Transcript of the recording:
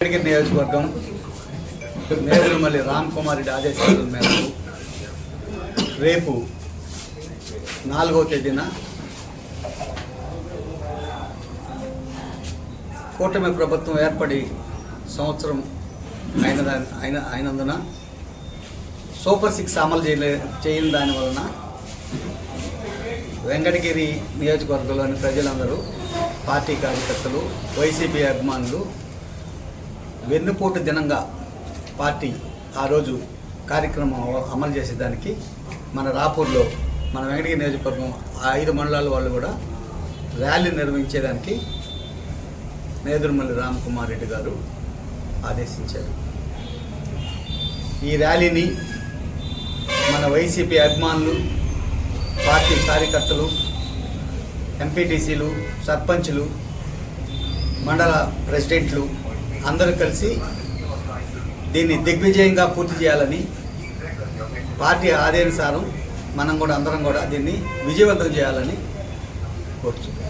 వెంకటగిరి నియోజకవర్గం నేదురుమల్లి రామ్ కుమార్ రెడ్డి ఆదేశాల మేరకు రేపు నాలుగవ తేదీన కూటమి ప్రభుత్వం ఏర్పడి సంవత్సరం అయిన దాని అయిన అయినందున సూపర్ సిక్స్ అమలు చేయలే చేయని దాని వలన వెంకటగిరి నియోజకవర్గంలోని ప్రజలందరూ పార్టీ కార్యకర్తలు వైసీపీ అభిమానులు వెన్నుపోటు దినంగా పార్టీ ఆ రోజు కార్యక్రమం అమలు చేసేదానికి మన రాపూర్లో మన వెంకటగిరి నియోజకవర్గం ఆ ఐదు మండలాల వాళ్ళు కూడా ర్యాలీ నిర్వహించేదానికి నేదురుమల్లి రామకుమార్ రెడ్డి గారు ఆదేశించారు. ఈ ర్యాలీని మన వైసీపీ అభిమానులు పార్టీ కార్యకర్తలు ఎంపీటీసీలు సర్పంచ్లు మండల ప్రెసిడెంట్లు అందరూ కలిసి దీన్ని దిగ్విజయంగా పూర్తి చేయాలని పార్టీ ఆదేశానుసారం మనం కూడా అందరం కూడా దీన్ని విజయవంతం చేయాలని కోరుచున్నాం